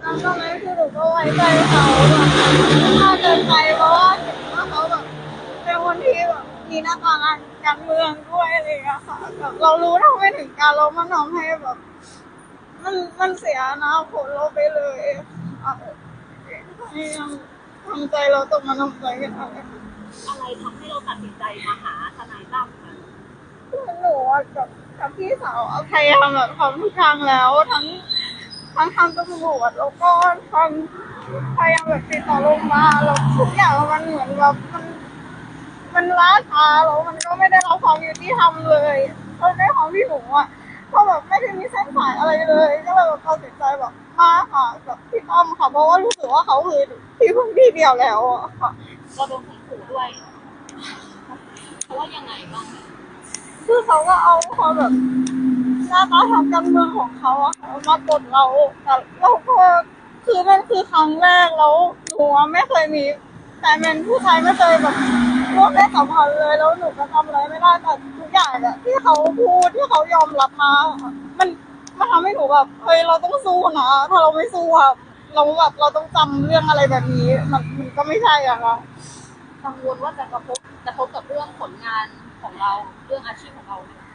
แล้วตอนนั้นคือหนูก็ไว้ใจเขาแบบถ้าเกินไปเพราะว่าเห็นว่าเขาแบบเป็นคนที่แบบมีหน้าตางานการเมืองด้วยอะไรอย่างเงี้ยค่ะแบบเรารู้เท่าไม่ถึงการเรามันทำให้แบบ มันมันเสียอนาคตเราไปเลยค่ะยายามทำใจเราต้องมาทำใจกันเอาอะไรทำให้เราตัดสินใจมาหาทนายตั้มคะหนูอะกับกับพี่สาวอะพยายามแบบทำทุกทางแล้วทั้ง ทั้งทางตำรวจแล้วก็ทางพยายามแบบติดต่อโรงพยาบาลแล้วทุกอย่างมันเหมือนแบบมัน มันล้าช้าแล้วมันก็ไม่ได้รับความยุติธรรมเลยเพราะในความที่หนูอะก็แบบไม่ได้มีเส้นสายอะไรเลย ก็เลยแบบตัดสินใจแบบมาค่ะกับพี่ต้อมค่ะเพราะว่ารู้สึกว่าเขาคือที่พึ่งที่เดียวแล้วอะค่ะเราโดนข่มขู่ด้วยเพราะว่ายังไงบ้างคะคือเขาก็เอาความแบบ หน้าตาทางการเมืองของเขาอะค่ะมากดเราแต่เราก็คือมันคือครั้งแรกแล้วหนูอะไม่เคยมีแต่เป็นผู้ชายไม่เคยแบบร่วมได้สัมพันธ์เลยแล้วหนูก็ทำอะไรไม่ได้แต่ทุกอย่างอะที่เขาพูดที่เขายอมรับมาอะมันมันทำให้หนูแบบเฮ้ยเราต้องสู้นะถ้าเราไม่สู้อะเราแบบเราต้องจำเรื่องอะไรแบบนี้ มันมันก็ไม่ใช่อะค่ะ กังวลว่าจะกระทบกระทบกับเรื่องผลงานของเราเรื่องอาชีพของเราไหม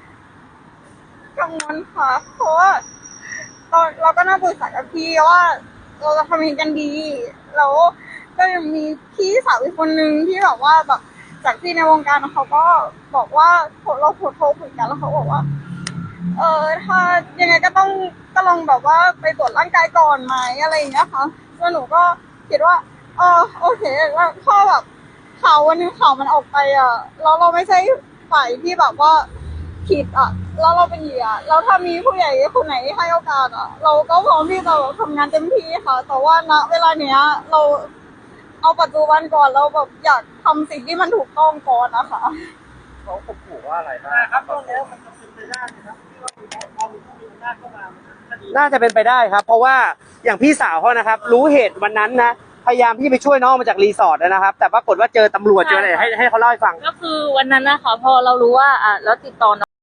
กังวลค่ะ เพราะว่าตอนเราก็น่าปรึกษากับพี่ว่า เราจะทำยังไงกันดี แล้วก็ยังมีพี่สาวอีกคนนึงที่แบบว่าแบบจากที่ในวงการเขาก็บอกว่าเราโทรโทรคุยกันแล้วเขาบอกว่า เออถ้ายังไงก็ต้องก็ลองแบบว่าไปตรวจร่างกายก่อนไหมอะไรอย่างเงี้ยค่ะแล้วหนูก็คิดว่าเออโอเคแล้วถ้าแบบข่าววันนึงข่าวมันออกไปอะแล้วเราไม่ใช่ฝ่ายที่แบบว่า ผิดอะแล้วเราเป็นเหยื่อแล้วถ้ามีผู้ใหญ่คนไหนให้โอกาสอะ เราก็พร้อมที่จะทำงานเต็มที่ค่ะ แต่ว่าณเวลาเนี้ยเราเอาปัจจุบันก่อนเราแบบอยากทำสิ่งที่มันถูกต้องก่อนนะคะ เขาข่มขู่ว่าอะไรบ้างครับตอนนี้มันจะเป็นไปได้นะครับที่ว่ามีพอมีผู้มีอำนาจเข้ามาคดีน่าจะเป็นไปได้ครับ เพราะว่าอย่างพี่สาวเขานะครับ รู้เหตุวันนั้นนะพยายามที่ไปช่วยน้องมาจากรีสอร์ทนะครับ แต่ปรากฏว่าเจอตำรวจเจออะไรให้ให้เขาเล่าให้ฟัง ก็คือวันนั้นนะคะพอเรารู้ว่าอะแล้วติดต่อ